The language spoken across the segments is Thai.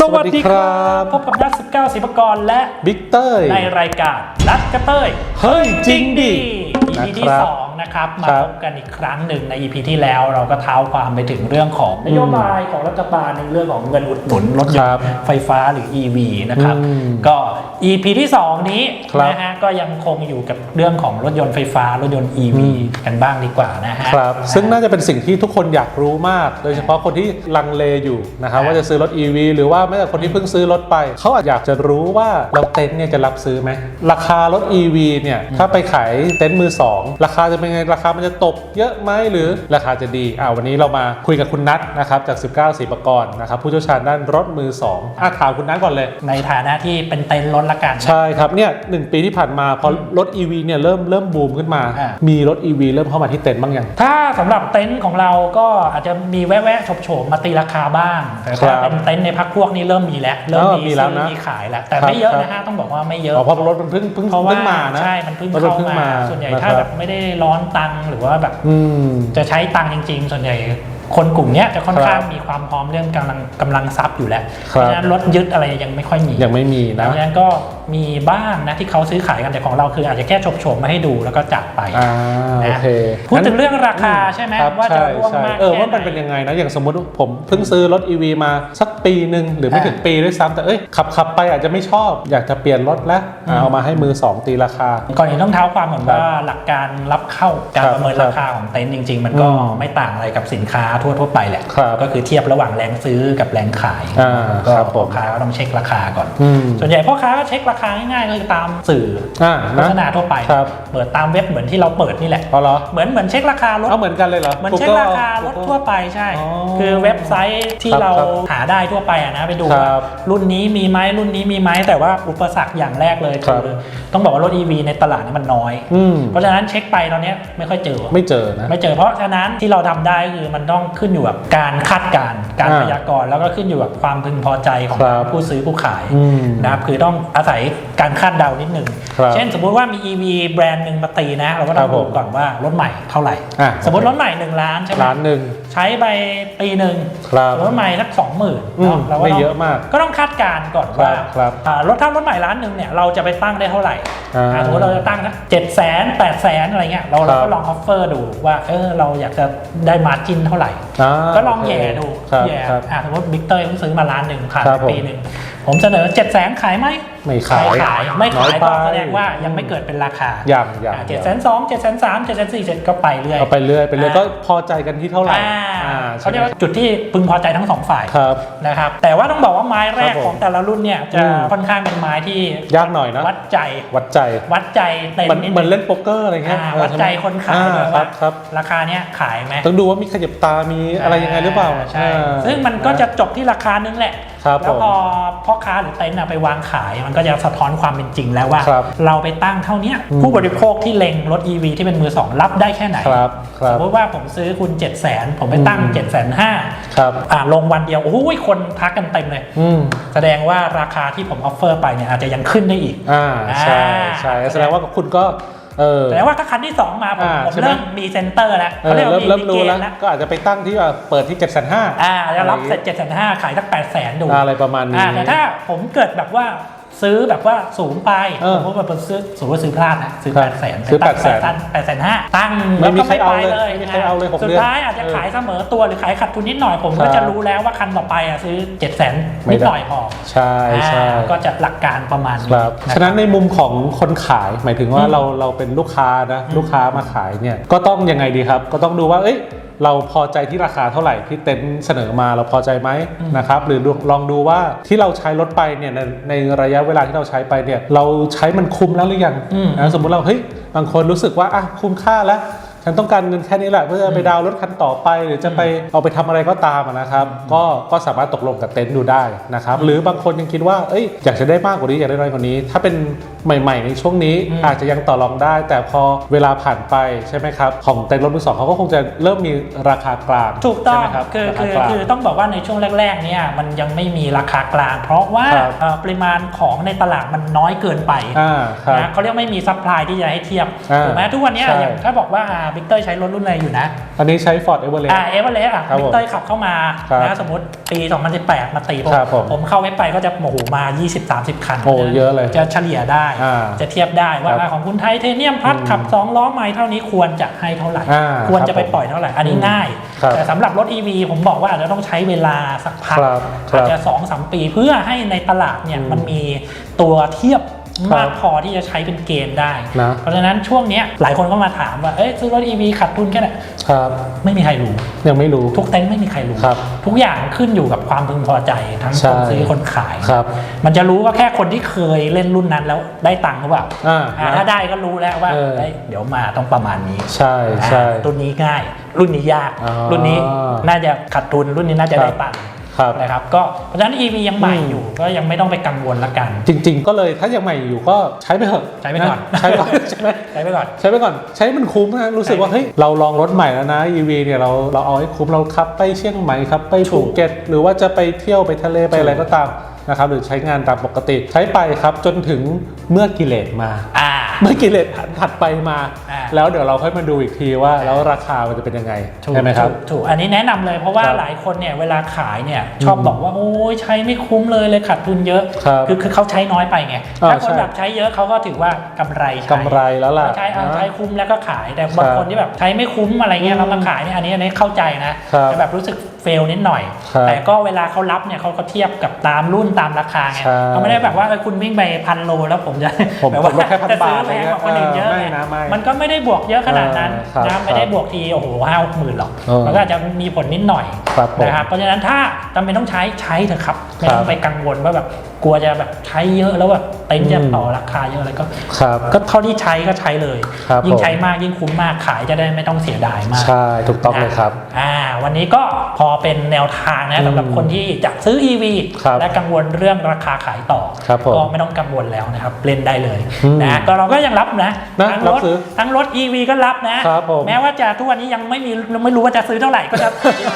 สวัสดีครับพบกับนัด19ศิปกรและบิ๊กเตอร์ในรายการนัดกระเต้ยเฮ้ยจริงดิ EP ที่นะครับ2 นะครับ มาครับพบกันอีกครั้งหนึ่งใน EP ที่แล้วเราก็เท้าความไปถึงเรื่องของนโยบายของรัฐบาลในเรื่องของเงินอุดหนุนรถยคนรับต์ไฟฟ้าหรือ EV นะครับอืมก็ EP ที่ 2 นี้ครับนะฮะก็ยังคงอยู่กับเรื่องของรถยนต์ไฟฟ้ารถยนต์ EV กันบ้างดีกว่านะฮะครับซึ่งน่าจะเป็นสิ่งที่ทุกคนอยากรู้มาก โดยเฉพาะคนที่ลังเลอยู่นะครับครับว่าจะซื้อรถ EV หรือว่าแม้แต่คนที่เพิ่งซื้อรถไป เขาอาจอยากจะรู้ว่าเราเต็นท์เนี่ยจะรับซื้อไหมราคารถ EV เนี่ยถ้าไปขายเต็นท์มือสองราคาจะเป็นไงราคามันจะตกเยอะไหมหรือราคาจะดีอ่าวันนี้เรามาคุยกับคุณนัทนะครับจาก 19สีประกรณ์นะครับผู้เชี่ยวชาญด้านรถมือสองอะถามคุณนัทก่อนเลย ในฐานะที่เป็นเต็นท์รถละกัน ใช่ครับเนี่ยหนึ่งปีที่ผ่านมาพอรถ EV เนี่ยเริ่มเริ่มบูมขึ้นมา อ่า มีรถ EV เริ่มเข้ามาที่เต็นท์บ้างยัง ถ้าสำหรับเต็นท์ของเราก็อาจจะมีแวะๆโฉบๆมาตีราคาบ้างแต่ครัถ้าบเป็นเต็นท์ในพักพวกนี้เริ่มมีแล้วเริ่มเออมีมีแล้วซื้อนะมีขายแล้ว แต่ครับไม่เยอะครับ นะฮะต้องบอกว่าไม่เยอะ อ๋อเพราะรถมันเพิ่งเพิ่งเพราะว่าเพิ่งมานะ ใช่ มันเพิ่งรถเข้าเพิ่งมามา ส่วนใหญ่นะครับถ้าแบบไม่ได้ร้อนตังค์หรือว่าแบบอืมจะใช้ตังค์จริง ๆ ส่วนใหญ่คนกลุ่มเนี้ยจะค่อนครับข้างมีความพร้อมเรื่องกำลังกำลังทรัพย์อยู่แล้วคเพรับราะฉะนั้นรถยึดอะไรยังไม่ค่อยมียังไม่มีเพนะราะฉะนั้นก็ มีบ้างนะที่เขาซื้อขายกันแต่ของเราคืออาจจะแค่โฉบๆมาให้ดูแล้วก็จากไปอ่านะโอเคพูดถึงเรื่องราคาใช่ไหมครับว่าจะใช่ร่วงใช่มากเออแค่ว่ามันไหเป็นยังไงนะอย่างสมมติผมเพิ่งซื้อรถ EV มาสักปีหนึ่งหรือไม่อ่า ถึงปีด้วยซ้ำแต่เอ้ยขับขับไปอาจจะไม่ชอบอยากจะเปลี่ยนรถแล้วอืมเอามาให้มือสองตีราคา ก่อนอื่นต้องเท้าความก่อนครับว่าหลักการรับเข้าการครับประเมินครับราคาของเต็นท์จริง ๆ มันก็อืมไม่ต่างอะไรกับสินค้าทั่วทั่วๆไปแหละครับก็คือเทียบระหว่างแรงซื้อกับแรงขายอ่าก็ครับผม พ่อค้าก็ต้องเช็คราคาก่อน อืม ส่วนใหญ่พ่อค้าก็เช็คราคาง่ายๆก็คือตามสื่ออ่าโฆนะ ษณาทั่วไปครับ เปิดตามเว็บเหมือนที่เราเปิดนี่แหละพอเหรอเหมือนเหมือนเช็คราคารถ เอาเหมือนกันเลยเหรอเหมือนเช็ค Google ราคารถทั่วไปใช่ อ๋อคือเว็บไซต์ที่ครับเราครับหาได้ทั่วไปอะนะไปดูครัว่าบรุ่นนี้มีไหมรุ่นนี้มีไหมแต่ว่าอุปสรรคอย่างแรกเลยครัคืบอต้องบอกว่ารถ EV ในตลาดนี่มันน้อย อืมเพราะฉะนั้นเช็คไปตอนเนี้ยไม่ค่อยเจอ ไม่เจอนะ ไม่เจอเพราะฉะนั้นที่เราทำได้คือมันต้องขึ้นอยู่กับการคาดการณ์การอ่าพยากรณ์แล้วก็ขึ้นอยู่กับความพึงพอใจของครับผู้ซื้อผู้ขายอืม นะครับคือต้องอาศัยการคาดเดานิดหนึ่ง ครับเช่นสมมุติว่ามี EV แบรนด์หนึ่งมาตีนะ เราก็ต้อครังบดูผมก่อนว่ารถใหม่เท่าไหร่ อะ สมมติรถใหม่ 1 ล้านใช่ไหมร้านหนึ่ง ใช้ไปปีหนึ่งครับ รถใหม่สักสองหมื่นอืมเราก็ไม่ต้องเยอะมาก ก็ต้องคาดการณ์ก่อนครับว่าครับอ่ารถถ้ารถใหม่ล้านหนึ่งเนี่ยเราจะไปตั้งได้เท่าไหร่อ่าอ่าสมมติเราจะตั้งสักเจ็ดแสนแปดแสนอะไรเงี้ยเราครัเราบก็ลองออฟเฟอร์ดูว่าเออเราอยากจะได้มาจินเท่าไหร่าก็ลองโเคแย่ดูครับแย่ครับ อ่าสมมติบิ๊กเตอร์เพิ่งซื้อมาล้านหนึ่งผ่านครับไปปีหนึ่งผมเสนอเจ็ดแสนขายไหมไม่ขายขายไม่น้ขาอยยไป ก็แสดงว่ายังไม่เกิดเป็นราคาอย่างอย่างเจ็ดแสนสองเจ็ดแสนสามเจ็ดแสนสี่เจ็ดก็ไปเรื่อยเอาไปเรื่อยไปเรื่อยอ่าก็พอใจกันที่เท่าไหร่อ่าอ่าเขาใช่เรียไหกมว่าจุดที่พึงพอใจทั้งสองฝ่ายครับ นะครับแต่ว่าต้องบอกว่าไม้แรครักบผมของแต่ละรุ่นเนี่ยจะอืม ค่อนข้างเป็นไม้ที่ยากหน่อยนะวัดใจวัดใจวัดใจเต็มเหมือนนิดเหมือนเล่นโป๊กเกอร์อะไรเงี้ยอ่าเออวัดใจคนขายอ่ด้วยครัว่าบครับ ราคาเนี้ยขายไหมต้องดูว่ามีขยับตามีอะไรยังไงหรือเปล่าใช่อ่า ซึ่งมันก็จะจบที่ราคานึงแหละ ครับแล้วผมพอพ่อค้าหรือเต็นท์อะไปวางขายมันก็จะสะท้อนความเป็นจริงแล้วว่า ครับเราไปตั้งเท่าเนี้ยอืมผู้บริโภคที่เล็งรถ EV ที่เป็นมือสองรับได้แค่ไหนครับคสรับมมติว่าผมซื้อคุณ 7 0 0 0 0 ผมไปตั้ง อืม 7 5 0 0 0ครับ อ่าลงวันเดียวโอ้ยคนทักกันเต็มเลย อืม แสดงว่าราคาที่ผมออฟเฟอร์ไปเนี่ยอาจจะยังขึ้นได้อีก อ่าใช่ใช่อ่าแสดงว่าคุณก็เออ แต่ว่าถ้าคันที่ 2 มาผมอ่าผมใช่ไหม เริ่มมีเซนเตอร์แล้วเอเขาอเรียกว่าเริ่มมีเริ่มรู้เกณแล้วฑ์แล้ว ก็อาจจะไปตั้งที่ว่าเปิดที่7จ็ดแสนห้าอ่าจะรับเสร็จ7 5 0 0 0ขายสัก8 0 0 0 0ดูอะไรประมาณนี้ อ่าแต่ถ้าผมเกิดแบบว่า ซื้อแบบว่าสูงไปเออผมว่าแบบซื้อสูงว่าซื้อพลาดนะซื้อครับแปดแสนซื้อตั้ง800,000ตั้งแปดแสนห้าตั้งไม่แล้วมีก็ใครไม่เอาไปเลยเลยไม่มีใครเอาเลยหกสุดเดือนท้ายอาจจะเออขายเสมอตัวหรือขายขาดทุนนิดหน่อยผมครัก็บจะรู้แล้วว่าคันต่อไปอะซื้อ7จ็ดแสนนิดหน่อยพอใช่ใช่ อ่าก็จะหลักการประมาณนี้ครับะ ฉะนั้นในมุมของคนขายหมายถึงว่าอืมเราเราเป็นลูกค้านะลูกค้ามาขายเนี่ยก็ต้องยังไงดีครับ ก็ต้องดูว่าเอ้ย เราพอใจที่ราคาเท่าไหร่ที่เต็นท์เสนอมาเราพอใจไหมนะครับหรือลองดูว่าที่เราใช้รถไปเนี่ยในในระยะเวลาที่เราใช้ไปเนี่ยเราใช้มันคุ้มแล้วหรือยังอืมนะสมมุติเราเฮ้ยบางคนรู้สึกว่าอะคุ้มค่าแล้ว ฉันต้องการเงินแค่นี้แหละเพื่อจะไปดาวน์รถคันต่อไป หรือจะไปเอาไปทำอะไรก็ตามอะนะครับ ก็ก็สามารถตกลงกับเต็นท์ดูได้นะครับ หรือบางคนยังคิดว่าเอ้ยอยากจะได้มากกว่านี้อยากได้น้อยกว่านี้ ถ้าเป็นใหม่ ๆ ในช่วงนี้อืมอาจจะยังต่อรองได้ แต่พอเวลาผ่านไปใช่ไหมครับ ของเต็นท์รถมือสองเขาก็คงจะเริ่มมีราคากลางถูกต้องใช่ไหมครับคือราคืคาอกลางคือต้องบอกว่าในช่วงแรกๆเนี่ยมันยังไม่มีราคากลาง เพราะว่าครับเอ่อปริมาณของในตลาดมันน้อยเกินไปอ่าครับนะเขาเรียกไม่มีซัพพลายที่จะให้เทียบอ่าถูกไหมทุกวันเนี้ยใช่อย่างถ้าบอกว่าอ่าบิ๊กเตอร์ใช้รถรุ่นอะไรอยู่นะ อันนี้ใช้ Ford Everest อ่าเอเวอเรสต์อะครับผมบิ๊กเตอร์ขับเข้ามาครับนะสมมติปี 2018 มาตีผมครับผมผมเข้าเว็บไปก็จะโอ้โหมา 20-30 คันโอ้เยอะเลยจะเฉลี่ยได้ อ่าจะเทียบได้ว่าครับของคุณไทเทเนียมพัดขับ 2 ล้อไม้เท่านี้ควรจะให้เท่าไหร่ อ่าควรจะไปครับผมปล่อยเท่าไหร่ อันนี้ง่าย ครับแต่สำหรับรถ EV ผมบอกว่าอาจจะต้องใช้เวลาสักพักครับครับอาจจะ 2-3 ปีเพื่อให้ในตลาดเนี่ยอืมมันมีตัวเทียบครับ มากพอที่จะใช้เป็นเกณฑ์ได้ นะเพราะฉะนั้นช่วงเนี้ยหลายคนก็มาถามว่า เอ้ยซื้อรถ EV ขาดทุนแค่ไหนครับไม่มีใครรู้ ยังไม่รู้ ทุกเต็นท์ไม่มีใครรู้ ครับทุกอย่างขึ้นอยู่กับความพึงพอใจทั้งใช่ คนซื้อคนขาย ครับ มันจะรู้ว่าแค่คนที่เคยเล่นรุ่นนั้นแล้วได้ตังค์หรือเปล่าอ่าอ่านะถ้าได้ก็รู้แล้วว่าเออ เอ้ยเดี๋ยวมาต้องประมาณนี้ใช่ใช่ อ่ารุ่นนี้ง่าย รุ่นนี้ยาก อ๋อรุ่นนี้น่าจะขาดทุนรุ่นนี้น่าจะครับได้ตังค์ ครับนะครับก็เพราะฉะนั้น EV ยังใหม่อืมอยู่ก็ยังไม่ต้องไปกังวลละกัน จริง ๆ ก็เลยถ้ายังใหม่อยู่ก็ใช้ไปเถอะใช้ไปก่อนใช้ไปก่อนใช่ไหมใช้ไปก่อนใช้ไปก่อนใช้มันคุ้มนะรู้สึกว่าใช่เฮ้ยเราลองรถใหม่แล้วนะ EV เนี่ยเราเราเอาให้คุ้มเราขับไปเชียงใหม่ครับไปถูภูกเก็ตหรือว่าจะไปเที่ยวไปทะเลไปถูกอะไรก็ตามนะครับหรือใช้งานตามปกติใช้ไปครับจนถึงเมื่อกิเลสมาอ่าเมื่อกิเลสถัดไปมาอ่า แล้วเดี๋ยวเราค่อยมาดูอีกทีว่าแล้วราคามันจะเป็นยังไงถูกใช่ไหมครับ ถูกถูกอันนี้แนะนำเลยเพราะว่าครับหลายคนเนี่ยเวลาขายเนี่ยชอบบอกว่าโอ้ยใช้ไม่คุ้มเลยเลยขาดทุนเยอะครับอคือเขาใช้น้อยไปไงอ่าถ้าคนใช่ แบบใช้เยอะเขาก็ถือว่ากำไรใช้กำไรแล้วล่ะ ใช้เอานะใช้คุ้มแล้วก็ขายแต่บางครับคนที่แบบใช้ไม่คุ้มอะไรเงี้ยอืมเรามาขายเนี่ยอันนี้อันนี้เข้าใจนะครับแต่แบบรู้สึกเฟลนิดหน่อย ครับแต่ก็เวลาเขารับเนี่ยเขาก็เทียบกับตามรุ่นตามราคาไงใช่ เขาไม่ได้แบบว่าเออคุณวิ่งไปพันโลแล้วผมจะผมแบบว่าผมลดแค่พันจะซื้บาทอแพงกว่าคนอื่นเยอะเออไม่ไงนะไม่ มันก็ไม่ได้บวกเยอะขนาดนั้นเออครับนะไม่ได้บวกทีโอ้โหห้าหกหมื่นหรอกเออมันก็อาจจะมีผลนิดหน่อยครับผมนะครับเพราะฉะนั้นถ้าจำเป็นต้องใช้ใช้เถอะครับ ไม่ครับต้องไปกังวลว่าแบบกลัวจะแบบใช้เยอะแล้วแบบเต็นท์จะอืมต่อราคาเยอะอะไรก็ครับก็เท่าที่ใช้ก็ใช้เลยครับยิ่งผมใช้มากยิ่งคุ้มมากขายจะได้ไม่ต้องเสียดายมาก ใช่ถูกต้องเลยครับอ่า วันนี้ก็พอเป็นแนวทางนะสำหรับอืมคนที่จะซื้อ EV ครับและกังวลเรื่องราคาขายต่อครับผมก็ไม่ต้องกังวลแล้วนะครับเล่นได้เลยอืมนะก็เราก็ยังรับนะนะทั้งรัรบถซื้อทั้งรถ EV ก็รับนะครับผมแม้ว่าจะทุกวันนี้ยังไม่มีไม่รู้ว่าจะซื้อเท่าไหร่ก็จะ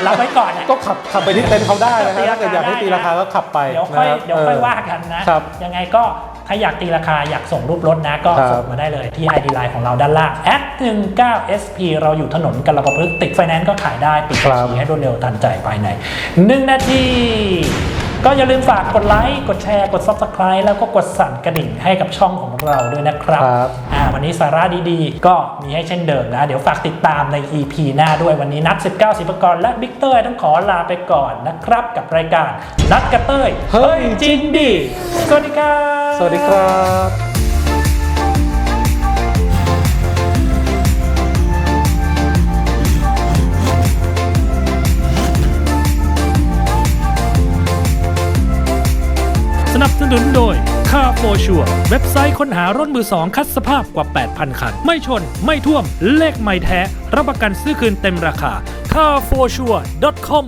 รับไว้ก่อนนะก็ขับขับไปที่เต็นท์เขาได้นะตีฮะราคาถ้าเกิดอยากให้ได้ตีราคาก็ขับไปเดี๋ยวค่อยนะครับเดี๋ยวค่อยเออว่ากันนะครับยังไงก็ ถ้าอยากตีราคาอยากส่งรูปรถนะก็ครับส่งมาได้เลยที่ ID Line ของเราด้านล่าง19 SP เราอยู่ถนนกรประพฤกษ์ติดไฟแนนซ์ก็ขายได้ปิดบัญชีให้รวดเร็วทันใจภายใน 1 นาทีก็อย่าลืมฝากกดไลค์ กดแชร์ กด Subscribe แล้วก็กดสั่นกระดิ่งให้กับช่องของเราด้วยนะครับครับอ่าวันนี้สาระดีๆ ก็มีให้เช่นเดิมนะ เดี๋ยวฝากติดตามใน EP หน้าด้วยวันนี้นัด 19 สิบกรและบิ๊กเตอร์ต้องขอลาไปก่อนนะครับ กับรายการนัดกระเต้ย เฮ้ย จริงดิ สวัสดีครับ สวัสดีครับสนับสนุนโดย Car for Sure เว็บไซต์ค้นหารถมือสองคัดสภาพกว่า 8,000 คัน ไม่ชน ไม่ท่วม เลขไม่แท้ รับประกันซื้อคืนเต็มราคา carforsure.com